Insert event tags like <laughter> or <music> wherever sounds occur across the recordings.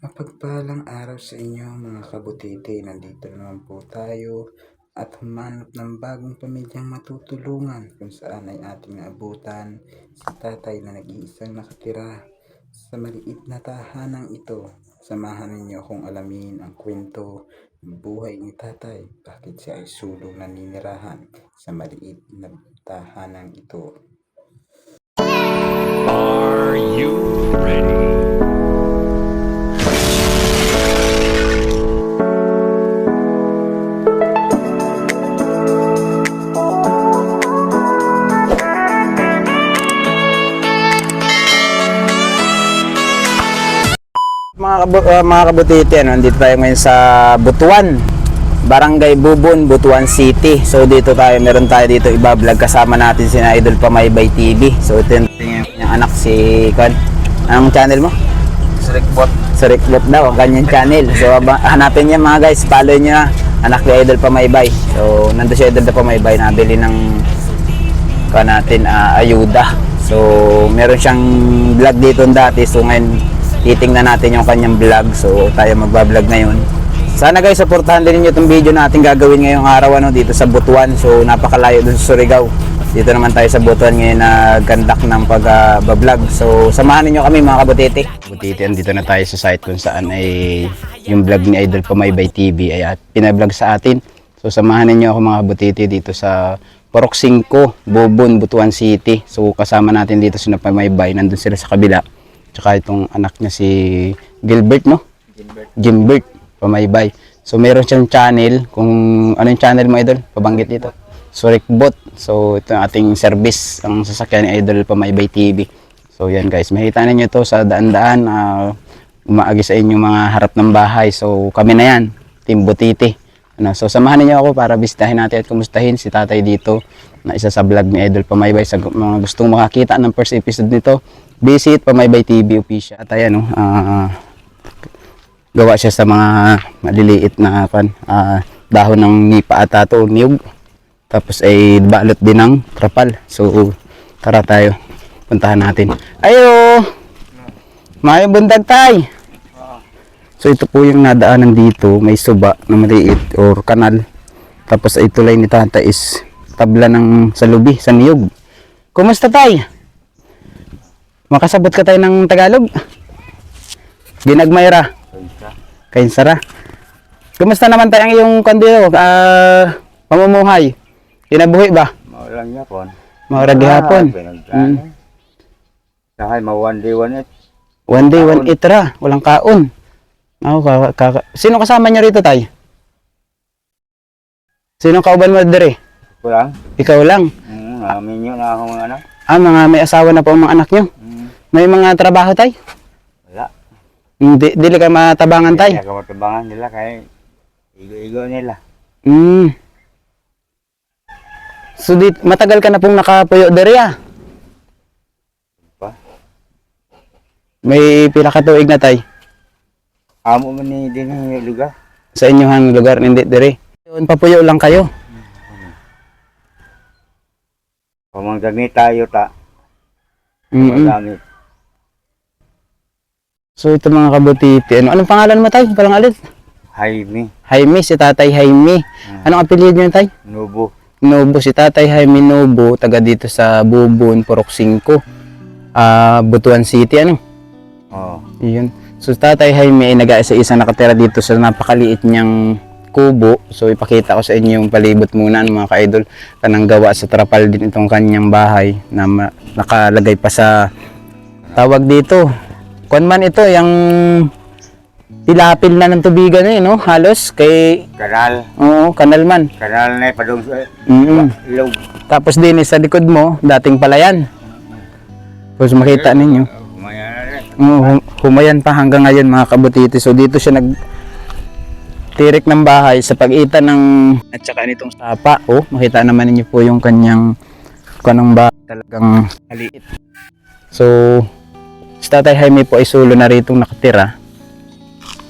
Mapagpalang araw sa inyo mga kabutiti. Nandito naman po tayo at humanap ng bagong pamilyang matutulungan kung saan ay ating naabutan si tatay na nag-iisang nakatira sa maliit na tahanang ito. Samahan ninyo akong alamin ang kwento ng buhay ni tatay. Bakit siya ay sulong naninirahan sa maliit na tahanang ito. Kabu- uh, mga kabutiti, ano, nandito tayo ngayon sa Butuan. Barangay Bubon, Butuan City. So dito tayo, meron tayo dito iba-vlog kasama natin si Idol Pamaybay TV. So ito yung, yung, yung anak si Kan. Anong channel mo? Sa Rickbot daw, ang kanyang channel. So aba- hanapin niya mga guys, follow niyo na. Anak ni Idol Pamaybay. So nandun si Idol na Pamaybay, nabili ng ka natin ah, ayuda. So meron siyang vlog dito dati. So ngayon titingnan natin yung kanyang vlog. So tayo magba-vlog ngayon. Sana guys, supportahan din niyo itong video natin gagawin ngayong araw ano, dito sa Butuan. So napakalayo dun sa Surigao. Dito naman tayo sa Butuan ngayon na gandak ng pag-vlog. So samahan niyo kami mga kabutiti. Kabutiti, andito na tayo sa site kung saan ay yung vlog ni Idol Pamaybay TV ay at pinablog sa atin. So samahan niyo ako mga kabutiti dito sa Porok 5, Bobon, Butuan City. So kasama natin dito si Pamaybay, nandun sila sa kabila. Tsaka itong anak niya si Gilbert, no? Gilbert. Gilbert, Pamaybay. So meron siyang channel, kung ano yung channel mo idol, pabanggit dito. Surikbot. So ito yung ating service, ang sasakyan ni Idol Pamaybay TV. So yan guys, makita ninyo to sa daan-daan, ah, umaagi sa inyong mga harap ng bahay. So kami na yan, Team Butiti. Ano, so samahan niyo ako para bisitahin natin at kumustahin si tatay dito na isa sa vlog ni Idol Pamaybay sa mga gustong makakita ng first episode nito. Visit Pamaybay TV official. At ayan, no, ah, gawa siya sa mga maliliit na kan, ah, dahon ng nipa at ato, niyog. Tapos ay balot din ng trapal. So tara tayo, puntahan natin. Ayo! May bundag tay! So ito po yung nadaanan dito, may suba na maliit or kanal. Tapos ay tulay ni tata is tabla ng salubi sa niyog. Kumusta tay? Makasabot ka tayo ng Tagalog? Ginagmayra. Kainsara. Kumusta naman tayo ang iyong kandilo? Ah, pamumuhay. Kinabuhi ba? Maulang niya po. Maura gihapon. Pinagdaan. Mm. Saka ma one day one it. One day, one itra. Walang kaon. Ako, kaka, kaka- Sino kasama niyo rito, tay? Sino kauban mo dire? Kulang. Ikaw lang. Mm, amin yun na akong ano. Ah, mga may asawa na po ang mga anak niyo. Mm, May mga trabaho, tay? wala. Hindi, dili ka matabangan, tay? Kaya kamatabangan nila kaya igo-igo nila. Mm. So, di, matagal ka na pong nakapuyo dire, ah. Pa. May pila ka tuig na, tay? Amo man ni din ang lugar. Sa inyong lugar, hindi dire. Yun, papuyo lang kayo. Pamanggamit tayo ta. Mm Pamanggamit. So, ito mga kabutiti. Ano, anong pangalan mo, tay? Palang alit? Jaime. Jaime, si Tatay Jaime. Anong apelyido niyo, tay? Nubo. Nobo, si Tatay Jaime Nobo, taga dito sa Bubon, Porok 5. Ah, Butuan City, ano? Oh. Yun. So, Tatay Jaime ay nag sa isang nakatira dito sa napakaliit niyang kubo. So, ipakita ko sa inyo yung palibot muna ng mga ka-idol. Kanang gawa sa trapal din itong kanyang bahay na nakalagay pa sa tawag dito. Kung man ito, yung pilapil na ng tubigan eh, no? Halos kay, Kanal. oo, kanal man. Kanal na padung sa Mm ilog. Tapos din eh, sa likod mo, dating palayan. Tapos makita ninyo. Maya na rin. Humayan pa hanggang ngayon mga kabutiti. So dito siya nag tirik ng bahay sa pagitan ng at saka nitong sapa. Oh, makita naman ninyo po yung kanyang kanang bahay talagang maliit. So, si Tatay Jaime po ay solo na rito nakatira.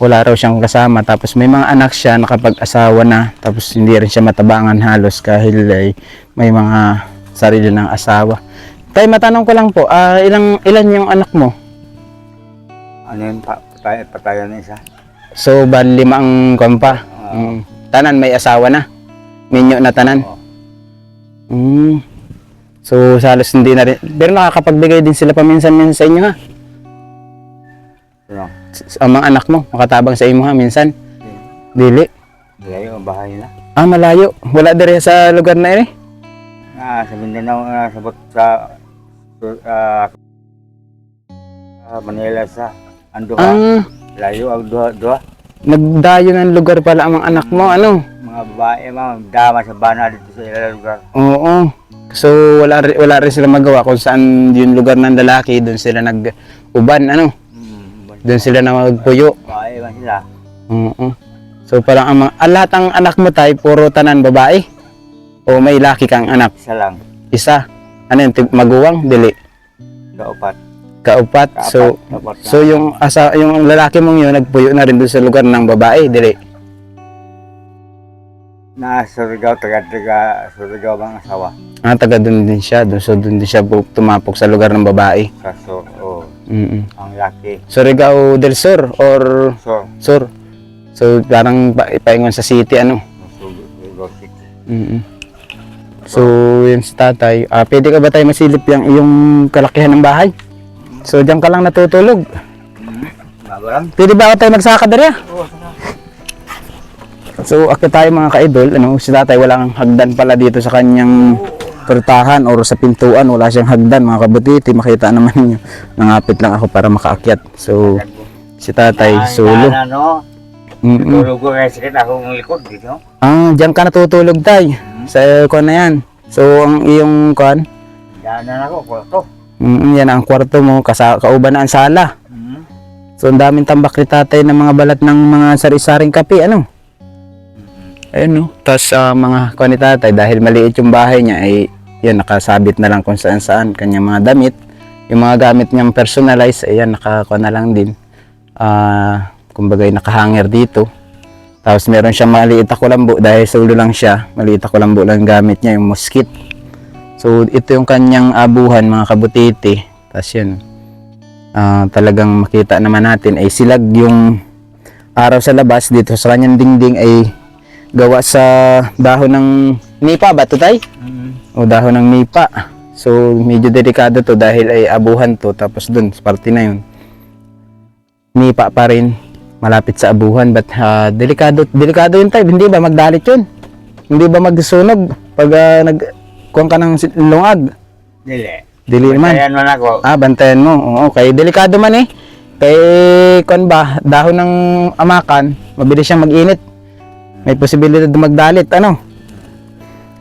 Wala raw siyang kasama. Tapos may mga anak siya nakapag-asawa na. Tapos hindi rin siya matabangan halos kahil ay may mga sarili ng asawa. Tay, matanong ko lang po, ah, ilang ilan yung anak mo? Ano yun pa? patay, patayan na isa. So, ban lima ang kompa. Mm. Tanan may asawa na. Minyo na tanan. Oo. Mm. So, salos hindi na rin. Pero nakakapagbigay din sila paminsan-minsan sa inyo ha. Ano? Ang mga anak mo, makatabang sa imo ha, minsan. Dili. Layo ang bahay na. Ah, malayo. Wala dire sa lugar na ini. Ah, sa Mindanao, ah, sabot sa ah, ah, Manila sa Anduha. Ah, Layo ang duha, duha. nagdayo ng lugar pala ang mga anak mo, ano? Mga babae, mga dama sa bana dito sa ilang lugar. Oo. So, wala, wala rin sila magawa kung saan yung lugar ng lalaki, doon sila nag-uban, ano? Doon sila na magpuyo. babae man sila. Oo. So, parang ang mga, ah, lahat ang anak mo tayo, puro tanan babae? O may laki kang anak? Isa lang, Isa? Ano yun, maguwang? Dili. kaupat. Kaupat? Kaapat, So, kaupat na. so yung, asa, yung lalaki mong yun, nagpuyo na rin doon sa lugar ng babae? Dili. na Surigao, taga-taga Surigao bang asawa. Ah, taga doon din siya. Doon, so, doon din siya tumapok sa lugar ng babae. Kaso, oh, Mm ang laki. Surigao del Sur or So, Sur. So, parang pa paingon sa city, ano? Surigao City. mm So, yun si tatay. Ah, pwede ka ba tayo masilip yung iyong kalakihan ng bahay? So, diyan ka lang natutulog. Mabarang? Pwede ba ako tayo magsaka dere? So, ako tayo mga ka-idol, ano, si tatay walang hagdan pala dito sa kanyang pertahan or sa pintuan, wala siyang hagdan mga kabutiti, makita naman niyo. Nangapit lang ako para makaakyat. So, si tatay solo. Ano, no? Mm-mm. Tulog ko kaya sakit akong likod dito. Ah, diyan ka natutulog tay. Sa kuan na yan. So, ang iyong kuan, Daanan ako, kwarto. mm, yan ang kwarto mo, kasa, kauban na ang sala. Hmm. So, ang daming tambak ni tatay ng mga balat ng mga sari-saring kape, ano? Ayun, no? Tapos, ah, mga kuan ni tatay, dahil maliit yung bahay niya, ay, yan, nakasabit na lang kung saan-saan kanyang mga damit. Yung mga gamit niyang personalize, ayan, nakakuha na lang din. Ah, kumbaga, nakahanger dito. Tapos, meron siyang maliit ako lambo, dahil solo lang siya, maliit ako lambo lang gamit niya, yung muskit. So, ito yung kanyang abuhan, mga kabutiti. Tapos, yun, ah, talagang makita naman natin ay silag yung araw sa labas dito sa kanyang dingding ay gawa sa dahon ng nipa ba to tay? O dahon ng nipa. So medyo delikado to dahil ay abuhan to tapos dun parte na yun. Nipa pa rin malapit sa abuhan but ah, delikado delikado yun tay hindi ba magdalit yun? Hindi ba magsunog pag ah, nag kuwan ka ng lungag? Dili. Dili naman. Ayan man ako. Ah, bantayan mo. Oo, okay. Delikado man eh. Kay, kon ba, dahon ng amakan, mabilis siyang mag-init. May posibilidad magdalit, ano?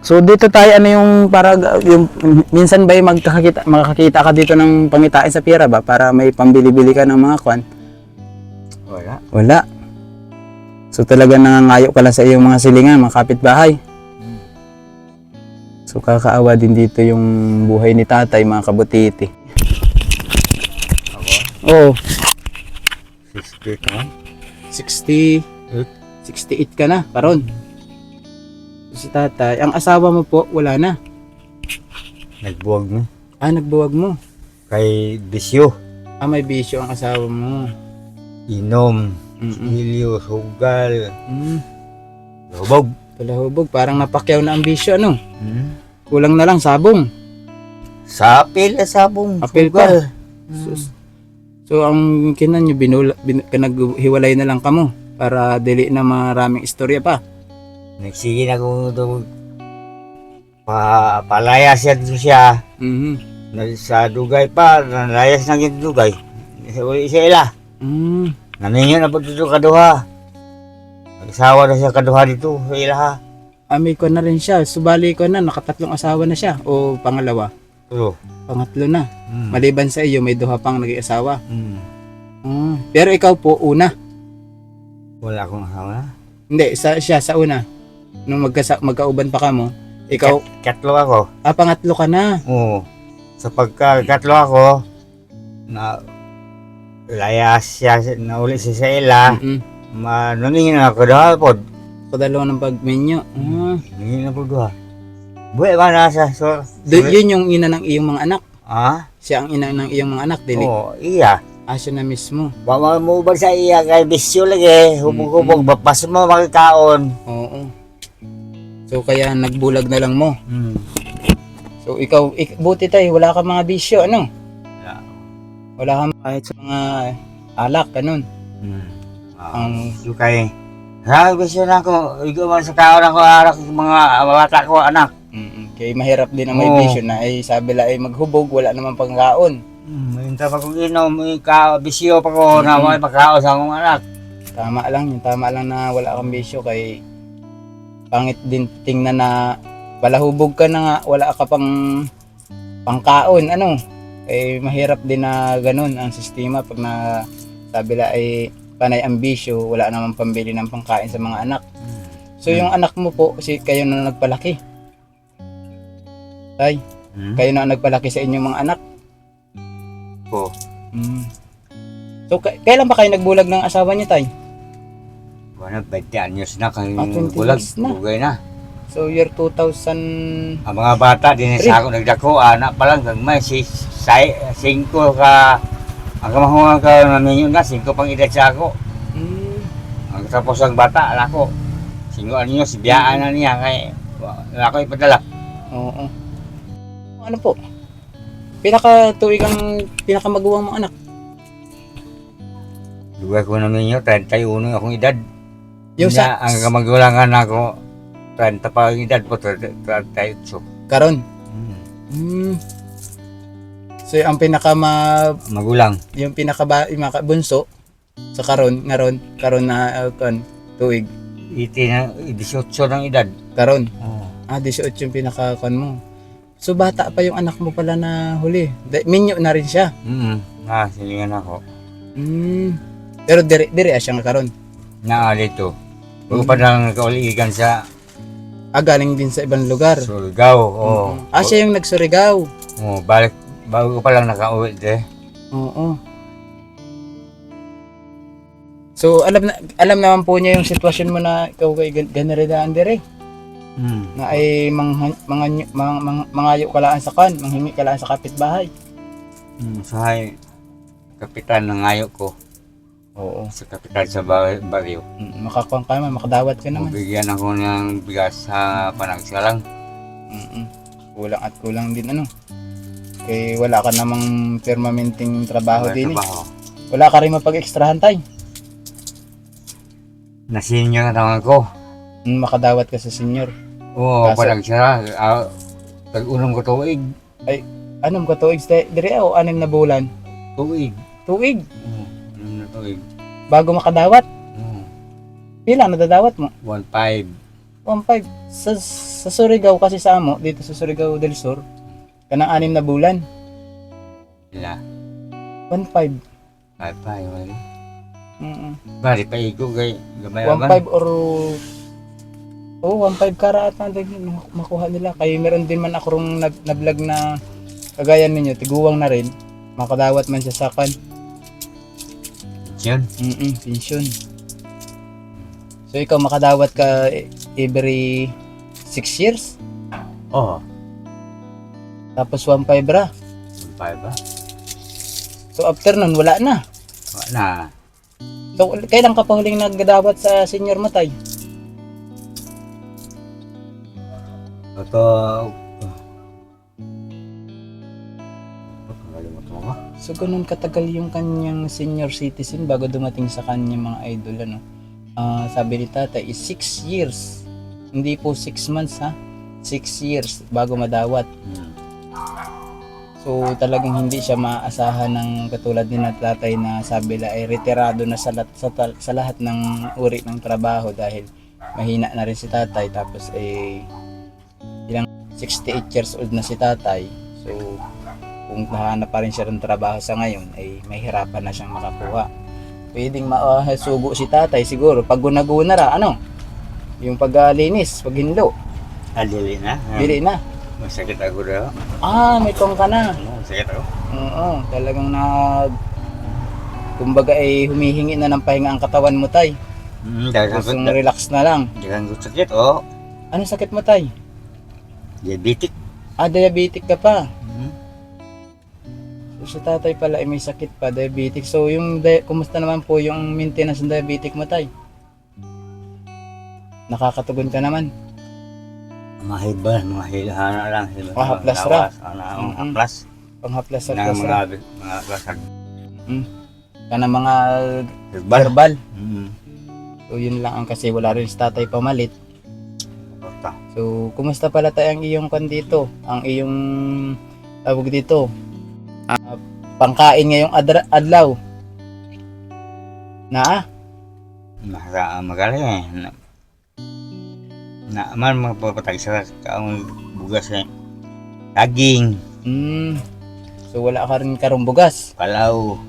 So, dito tayo, ano yung, para, yung, minsan ba yung magkakita, makakakita ka dito ng pangitain sa pira ba? Para may pambili-bili ka ng mga kwan? Wala. Wala. So, talaga nangangayo ka lang sa iyong mga silingan, mga kapitbahay. So, kakaawa din dito yung buhay ni tatay, mga kabutiti. Ako, Oo. 60 ka man. 60, 68 ka na, karon. Si tatay, ang asawa mo po, wala na. Nagbuwag mo. Ah, nagbuwag mo. Kay Bisyo. Ah, may bisyo ang asawa mo. Inom. Mm-mm. Hilyo, sugal. Mm, Lubog. palahubog, parang napakyaw na ang bisyo, ano? Hmm. Kulang na lang sabong. Sa apil, eh, sabong. Apil pa. sugal. Sus. So, ang kinan nyo, binula, bin, naghiwalay na lang kamo para dili na maraming istorya pa. Nagsige na kung ito. Pa, palaya siya dito siya. Mhm. Na, sa dugay pa, nalayas na yung dugay. Isa, isa ila. Mm. Naninyo na po dito kaduha. Nagsawa na siya kaduha dito sa ila ha. Ami ko na rin siya. Subali ko na, nakatatlong asawa na siya. O pangalawa. Pero, Pangatlo na. hmm. Maliban sa iyo, may duha pang nag-iasawa. Hmm. Ah, pero ikaw po, una. Wala akong asawa. Hindi, sa, siya sa una. Nung magkasa, magkauban pa ka mo, ikaw, Katlo ako. ah, pangatlo ka na. Oo. Sa pagkakatlo ako, na layas siya, nauli siya sa ila. Mm-mm. Manuningin na ako duha po. Padalawa ng pagmenyo. Ah, Nungin na po duha. Buhay ba na sa so, d- yun yung ina ng iyong mga anak. Ah? Siya ang ina ng iyong mga anak, dili. Oo, iya. Asya na mismo. Bawa mo ba sa iya kay bisyo lagi, hubog-hubog, bapas mo makikaon. Oo. So kaya nagbulag na lang mo. Hmm. So ikaw, ik- buti tayo, wala ka mga bisyo, ano? Wala. Wala ka kahit sa mga alak, ganun. Hmm. Ang- Um, kay Ha, bisyo na ako. Ikaw man sa kaon ako arak mga bata ko anak. Mm, kaya mahirap din ang may Oo. bisyo na ay sabi la ay maghubog, wala namang pangkaon. Hmm, minta pa kong inom, ka bisyo pa ko na may makaon sa akong anak. Tama lang, yung tama lang na wala kang bisyo kay pangit din tingnan na palahubog ka na nga, wala ka pang pangkaon, ano? Eh mahirap din na ganun ang sistema pag na sabi la ay panay ang bisyo, wala namang pambili ng pangkain sa mga anak. So yung anak mo po, si kayo na nagpalaki. Tay, Hmm? kayo na nagpalaki sa inyong mga anak. Po. Mm. So, kailan ba kayo nagbulag ng asawa niyo, Tay? Wala, 20 anyos na kay Ah, 20 bulag. na. Bugay na. So, year 2000... Ang mga bata din sa ako nagdako anak pa lang kag may si say, singko ka ang kamahuan ka naminyo na singko pang edad sa ako. Mm, Ang tapos ang bata ala ko. Singko anyo si biyaan na niya kay wala ko ipadala. oo. Ano po? Pinaka tuwig ang pinakamaguwang mga anak. Duwa ko naminyo 31 akong edad. Yung sa... ang kamagulangan ako 30 pa ang edad po 38. Karon. Hmm. Mm. So, ang pinaka ma, Magulang. yung pinaka ba, yung mga bunso sa karon, ngaron, karon na uh, kan, tuwig. Iti na 18 ng edad. Karon. Oh. Ah, 18 yung pinaka kan mo. So, bata pa yung anak mo pala na huli. Da- Minyo na rin siya. Mm. Ah, silingan ako. Mm. Pero dire dire siya nga karon. Naa dito. Bago pa lang nakauligan sa Ah, galing din sa ibang lugar. Surigao. Oh. Mm. Ah, siya yung nagsurigaw. Oh, balik bago pa lang nakauwi de. Oo. So, alam na alam naman po niya yung sitwasyon mo na ikaw kay gan- ganaridaan dire Hmm. na ay mga mga mga, mangayo kalaan sa kan, manghingi kalaan sa kapitbahay. Hmm. Sahay kapitan ng ayo ko Oo. sa kapitan sa ba- baryo. Mm, makakuha ka naman, makadawat ka naman. Bigyan ako ng bigas sa panagsalang. Mm. Kulang at kulang din ano. Kay wala ka namang permanenteng trabaho din. Eh. trabaho. Wala ka rin mapag-extrahan tay. Nasinyo na tangan ko. Mm, makadawat ka sa senior. Oo, Kaso- panagsara. Ah, Tag-unong ko tuig. Anong ka tuig dire o anim na bulan? Tuig. Tuig Oo, tuig. bago makadawat. Oo, Pila nadadawat mo? 1.5. 1.5 sa sa Surigao kasi sa amo dito sa Surigao del Sur kanang anim na bulan Ila. 1.5 5.5. Wala. mm Bari pa igo kay gamay 1.5 or oh 1.5 kara at na makuha nila kaya meron din man ako rong na, na vlog na kagaya ninyo tiguwang na rin makadawat man siya sa kan Yun. mm pension so ikaw makadawat ka every 6 years Oo. tapos 1.5 ra 1.5 ba? so after nun wala na Wala. So, kailan ka pa huling nagdadawat sa senior mo, tay? Ito... So, ganun katagal yung kanyang senior citizen bago dumating sa kanyang mga idol, ano? Ah, sabi ni tatay is 6 years. Hindi po 6 months, ha? 6 years bago madawat. So, talagang hindi siya maasahan ng katulad ni tatay na sabi la ay retirado na sa, sa, sa lahat ng uri ng trabaho dahil mahina na rin si tatay tapos eh ilang 68 years old na si tatay. So, kung nahanap pa rin siya ng trabaho sa ngayon ay mahirapan na siyang makakuha. Pwedeng masugo si tatay siguro pag gunaguna ra, ano? Yung paglinis, paghinlo, Alili na. bili na. Masakit ako daw. Ah, may kong ka na. Oo, Masakit ako. Oo, talagang nag kumbaga ay humihingi na ng pahinga ang katawan mo tay. Dagang Gustong ko. relax na lang. Dagang sakit, oh. Ano sakit mo tay? Diabetic. Ah, diabetic ka pa. Si tatay pala ay may sakit pa, diabetic. So, yung, di- kumusta naman po yung maintenance ng diabetic mo, tay? Nakakatugon ka naman. Mahibal, mahilhana lang. Hibal, Ah, haplas ra. Ano, Mm, mm. haplas. Panghaplas Na plas mga, mga klasag. ka ng mga Hibal. herbal. Mm. So, yun lang ang kasi wala rin si tatay pamalit. Basta. So, kumusta pala tayo ang iyong kan dito? Ang iyong tawag dito? Ah, pangkain ngayong adra- adlaw. Na? Masa magaling eh. Na, na man magpapatag sa kaong bugas eh. Daging, Hmm. So, wala ka rin karumbugas. palaw.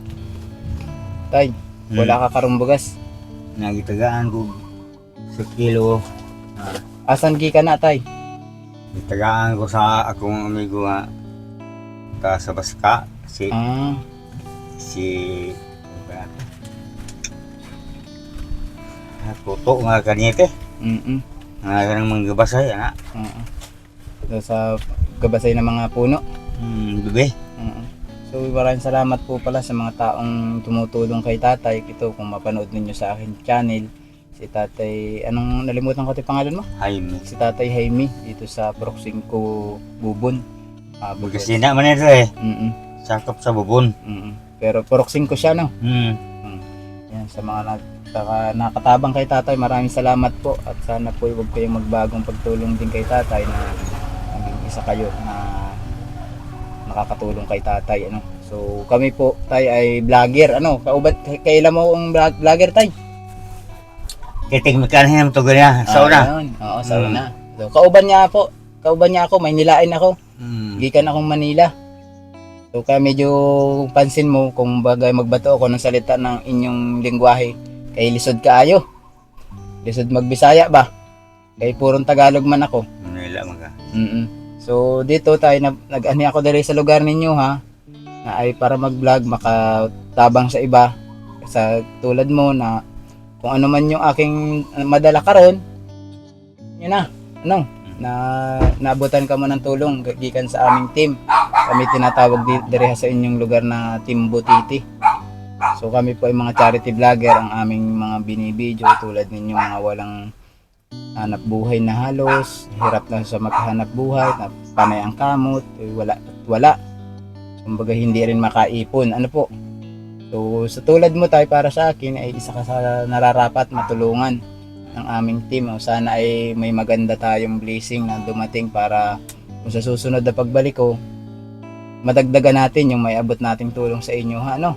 Tay, Mm. wala ka karumbugas. Nagitagaan ko sa kilo. Asan gi ka na, tay? Gitagaan ko sa akong amigo nga ta sa Baska. Si, Ah, si, ano ba yan? Ah, Tuto nga kanite. mm Nga ganang mga gabasay, ana. Oo. So, sa gabasay ng mga puno. Hmm, bebe. Oo. So, maraming salamat po pala sa mga taong tumutulong kay tatay. Ito, kung mapanood ninyo sa akin channel, si tatay, anong nalimutan ko ito pangalan mo? Jaime. Si tatay Jaime, dito sa Proximco Bubon. Ah, Bubon. Magkasina man ito eh. Mm-mm. Sakop sa bubon. Mm-mm. Pero Proximco siya, no? Hmm. Yan, sa mga nagtaka, nakatabang kay tatay, maraming salamat po. At sana po huwag kayong magbagong pagtulong din kay tatay na naging isa kayo na nakakatulong kay tatay. Ano? So kami po, tay ay vlogger. Ano? Kaubat, kailan mo ang vlog- vlogger, tay? Titig mekanin to ganyan. Sa una. Ah. Oo, sa Mm. una. So kauban niya po. Kauban niya ako, may nilain ako. Hmm. Gikan akong Manila. So kaya medyo pansin mo kung bagay magbato ako ng salita ng inyong lingwahe. Kay lisod kaayo. Lisod magbisaya ba? Kay purong Tagalog man ako. Manila mga. mm So dito tayo na, nag-ani ako dali sa lugar ninyo ha. Na ay para mag-vlog makatabang sa iba. Sa tulad mo na kung ano man yung aking madala karon. Yun na. Ano? Na naabutan ka mo ng tulong gikan sa aming team. Kami tinatawag di, dire sa inyong lugar na Team Butiti. So kami po ay mga charity vlogger ang aming mga binibidyo tulad ninyo mga walang hanap buhay na halos, hirap na sa makahanap buhay, na panay ang kamot, eh, wala at wala. Kumbaga hindi rin makaipon. Ano po? So sa tulad mo tayo para sa akin ay isa ka sa nararapat matulungan ng aming team. O, sana ay may maganda tayong blessing na dumating para kung sa susunod na pagbalik ko, madagdagan natin yung may abot nating tulong sa inyo ha no?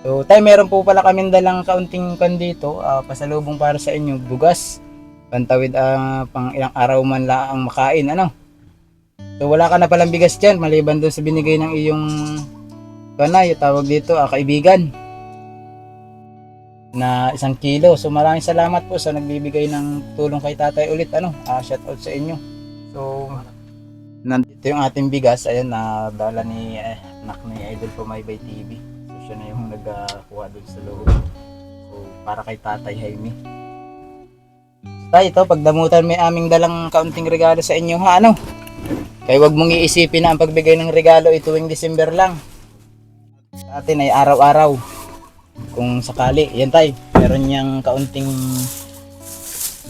So tayo meron po pala kami dalang kaunting kan dito ah, pasalubong para sa inyo bugas. Pantawid ah, pang ilang araw man lang ang makain ano? So wala ka na palang bigas dyan maliban doon sa binigay ng iyong kanay tawag dito ah, kaibigan na isang kilo. So maraming salamat po sa nagbibigay ng tulong kay tatay ulit. Ano ah, shout out sa inyo. So nandito yung ating bigas. Ayun na dala ni eh, anak ni Idol Pumaybay TV so siya na yung nagkuha doon sa loob. So para kay Tatay Jaime. Tay, ito, pagdamutan may aming dalang kaunting regalo sa inyo. Ha, ano? Kaya wag mong iisipin na ang pagbigay ng regalo ay December lang. Sa atin ay araw-araw. Kung sakali, yan tay, meron niyang kaunting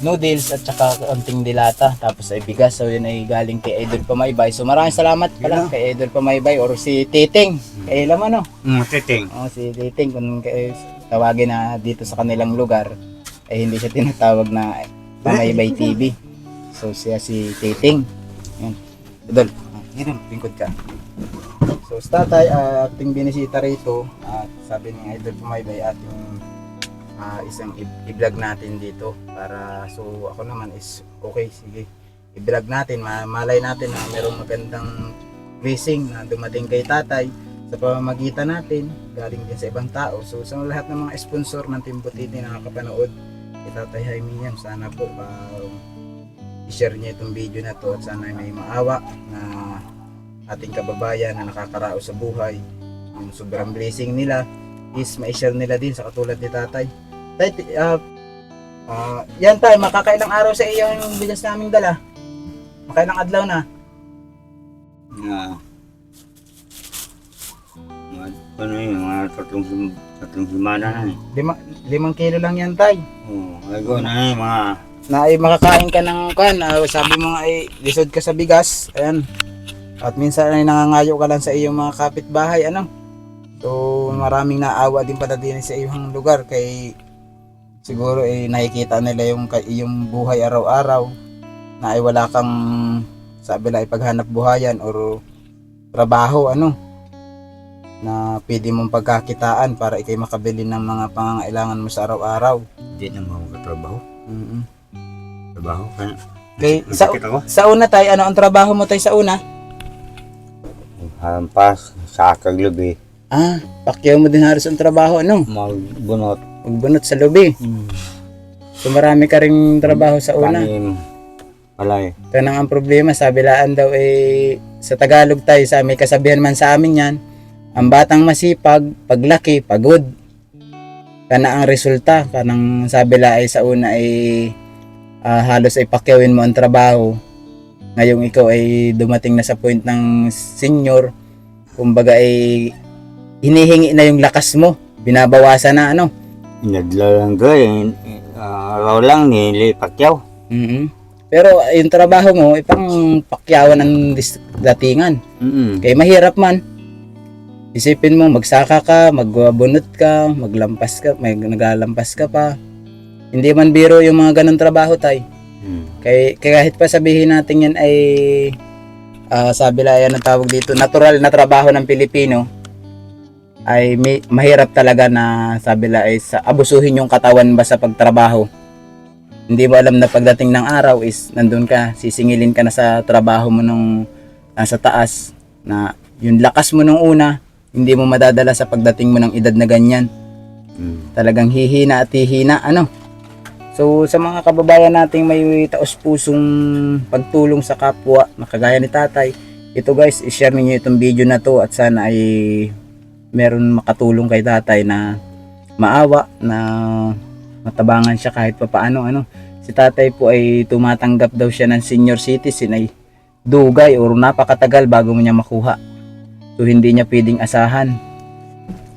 noodles at saka kaunting dilata. Tapos ay bigas. So yun ay galing kay Idol Pamaybay. So maraming salamat pala kay Idol Pamaybay or si Titing. Kay ilam ano Hmm, titing. oh, si Titing. Kung kay, tawagin na dito sa kanilang lugar ay hindi siya tinatawag na Pamaybay TV so siya si Titing. Yan Idol ah, Idol lingkod ka so sa tatay ah, ating binisita rito at sabi ni Idol Pamaybay ating ah, isang i-vlog natin dito para so ako naman is okay sige. I-vlog natin ma- malay natin na merong magandang blessing na dumating kay tatay sa pamamagitan natin galing din sa ibang tao. So sa lahat ng mga sponsor ng Team Butiti na nakakapanood kay tatay Jaime sana po ah, i-share niya itong video na to at sana may maawa na ating kababayan na nakakaraos sa buhay yung sobrang blessing nila is ma-share nila din sa katulad ni tatay Tay, ah, ah, yan tay, makakailang araw sa iyo yung bigas naming dala. Makailang adlaw na. Na ano yun, mga tatlong, tatlong simana na eh. Lima, limang kilo lang yan, tay. Oo, lago na eh, mga Na ay makakain ka ng kan, ah, sabi mo nga ay lisod ka sa bigas. Ayan. At minsan ay nangangayo ka lang sa iyong mga kapitbahay, ano? So, maraming naawa din pala din sa iyong lugar kay siguro ay nakikita nila yung iyong buhay araw-araw na ay wala kang sabi lang ay paghanap buhayan or trabaho ano na pwede mong pagkakitaan para ikay makabili ng mga pangangailangan mo sa araw-araw. hindi na mga trabaho. mm Trabaho, kaya Okay, sa, sa una tay, ano ang trabaho mo tay sa una? Halampas, sa kaglubi, Ah, pakyaw mo din halos ang trabaho, ano? magbunot. Magbunot sa lubi. So marami ka ring trabaho sa una. Tanim, palay. Kanang ang problema, sabi laan daw eh, sa Tagalog tayo, sa may kasabihan man sa amin yan, ang batang masipag, paglaki, pagod. Kana ang resulta, kanang sabi la ay sa una ay ah, halos ay pakyawin mo ang trabaho. Ngayong ikaw ay dumating na sa point ng senior, kumbaga ay hinihingi na yung lakas mo, binabawasan na ano. Naglalang ko eh, uh, araw lang nili Pacquiao. Mhm. Pero yung trabaho mo, ipang pakyawan ng datingan. Mm Kaya mahirap man. Isipin mo, magsaka ka, magbunot ka, maglampas ka, may nagalampas ka pa. Hindi man biro yung mga ganong trabaho tay. Kaya, kaya kahit pa sabihin natin yan ay ah, sabi lang yan ang tawag dito, natural na trabaho ng Pilipino ay may, mahirap talaga na sabi lang ay sa, abusuhin yung katawan ba sa pagtrabaho. Hindi mo alam na pagdating ng araw is nandun ka, sisingilin ka na sa trabaho mo nung nasa taas na yung lakas mo nung una, hindi mo madadala sa pagdating mo ng edad na ganyan Mm. talagang hihina at hihina ano so sa mga kababayan nating may taos pusong pagtulong sa kapwa makagaya ni tatay ito guys i-share ninyo itong video na to at sana ay meron makatulong kay tatay na maawa na matabangan siya kahit pa paano ano. Si tatay po ay tumatanggap daw siya ng senior citizen ay dugay or napakatagal bago mo niya makuha. So hindi niya pwedeng asahan.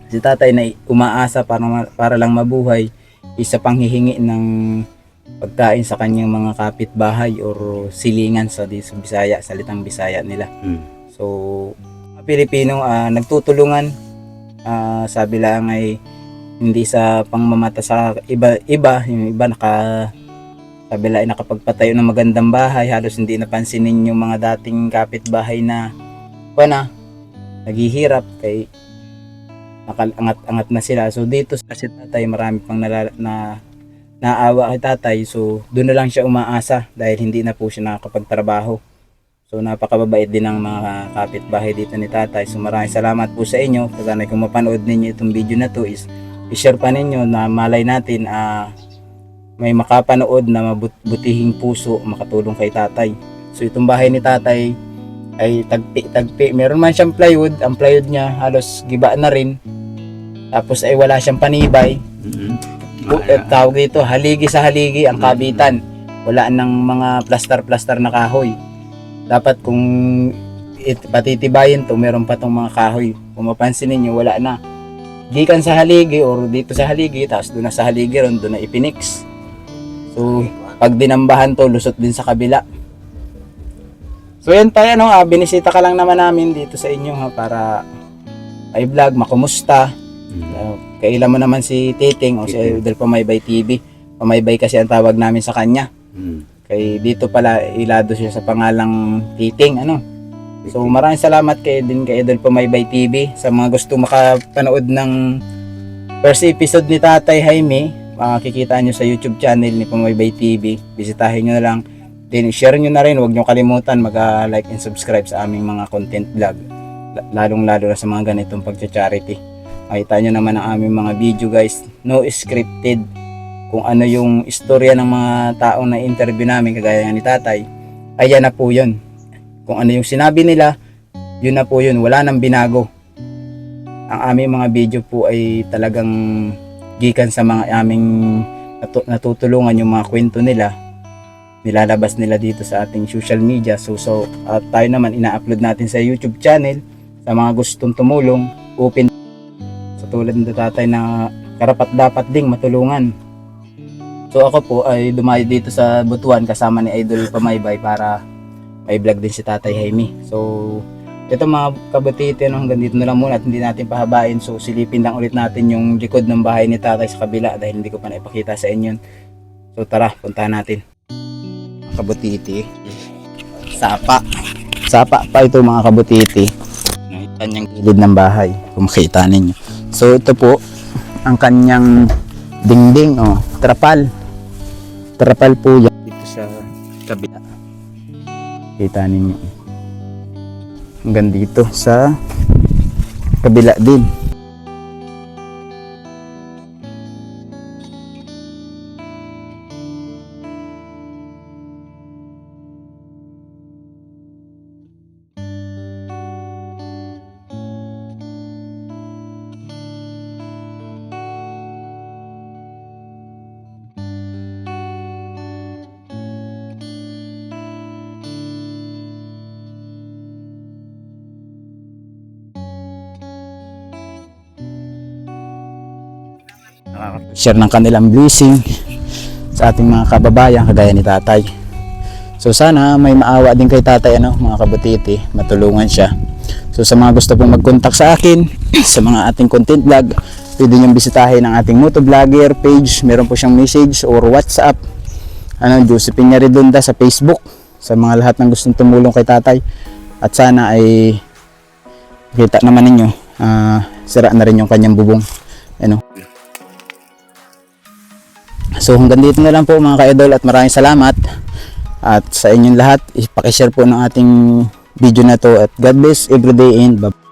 Si tatay na umaasa para, para lang mabuhay isa pang hihingi ng pagkain sa kanyang mga kapitbahay or silingan sa, sa Bisaya, salitang Bisaya nila. Mm. So, mga Pilipino ah, nagtutulungan ah, sabi lang ay hindi sa pangmamata sa iba iba yung iba naka sabi lang ay nakapagpatayo ng magandang bahay halos hindi napansinin yung mga dating kapitbahay na na naghihirap kay nakaangat-angat na sila so dito sa si tatay marami pang nala, na naawa kay tatay so doon na lang siya umaasa dahil hindi na po siya nakakapagtrabaho So napakababait din ng mga kapitbahay dito ni tatay. So maraming salamat po sa inyo. Sana kung mapanood ninyo itong video na to is i-share pa ninyo na malay natin ah, may makapanood na mabutihing puso makatulong kay tatay. So itong bahay ni tatay ay tagpi-tagpi. Meron man siyang plywood. Ang plywood niya halos giba na rin. Tapos ay wala siyang panibay. Mm. Bu- eh, tawag dito, haligi sa haligi ang kabitan. Wala nang mga plaster-plaster na kahoy. Dapat kung it, patitibayin to, meron pa tong mga kahoy. Kung mapansin ninyo, wala na. Gikan sa haligi or dito sa haligi, tapos doon na sa haligi ron, doon na ipinix. So, pag dinambahan to, lusot din sa kabila. So yan tayo, ano, ah, binisita ka lang naman namin dito sa inyo ha, para ay vlog, makumusta. Mm. Uh, kailan mo naman si Titing o si. Idol Pamaybay TV. Pamaybay kasi ang tawag namin sa kanya. Mm. Kay dito pala ilado siya sa pangalang Titing ano. So maraming salamat kay din kay Idol Pamaybay TV sa mga gusto makapanood ng first episode ni Tatay Jaime. Makikita nyo sa YouTube channel ni Pamaybay TV. Bisitahin nyo na lang. Then share nyo na rin. Huwag nyo kalimutan mag-like and subscribe sa aming mga content vlog. Lalong lalo na sa mga ganitong pagcha-charity. Makita nyo naman ang aming mga video guys. No scripted. Kung ano yung istorya ng mga taong na interview namin kagaya ni tatay. Ayan na po yun. Kung ano yung sinabi nila, yun na po yun. Wala nang binago. Ang aming mga video po ay talagang gikan sa mga aming natu- natutulungan yung mga kwento nila nilalabas nila dito sa ating social media so so at tayo naman ina-upload natin sa YouTube channel sa mga gustong tumulong open katulad ng tatay na karapat dapat ding matulungan. So ako po ay dumayo dito sa Butuan kasama ni Idol Pamaybay para may vlog din si Tatay Jaime. So ito mga kabutiti no, hanggang dito na lang muna at hindi natin pahabain. So silipin lang ulit natin yung likod ng bahay ni Tatay sa kabila dahil hindi ko pa naipakita sa inyo. So tara, puntahan natin. Kabutiti. Sapa. Sapa pa ito mga kabutiti. Kanyang gilid ng bahay. Kung makita ninyo. So ito po ang kanyang dingding oh, trapal. Trapal po yan dito sa kabila. Kita ninyo. Hanggang dito sa kabila din. Share ng kanilang blessing sa ating mga kababayan kagaya ni tatay. So sana may maawa din kay tatay ano, mga kabutiti, matulungan siya. So sa mga gusto pong mag-contact sa akin, <clears throat> sa mga ating content vlog, pwede niyong bisitahin ang ating motovlogger page. Meron po siyang message or WhatsApp. Ano, Josephine Redonda sa Facebook. Sa mga lahat ng gustong tumulong kay tatay. At sana ay kita naman ninyo, ah, sira na rin yung kanyang bubong. So hanggang dito na lang po mga ka-idol at maraming salamat. At sa inyong lahat, ipakishare po ng ating video na to at God bless everyday and bye.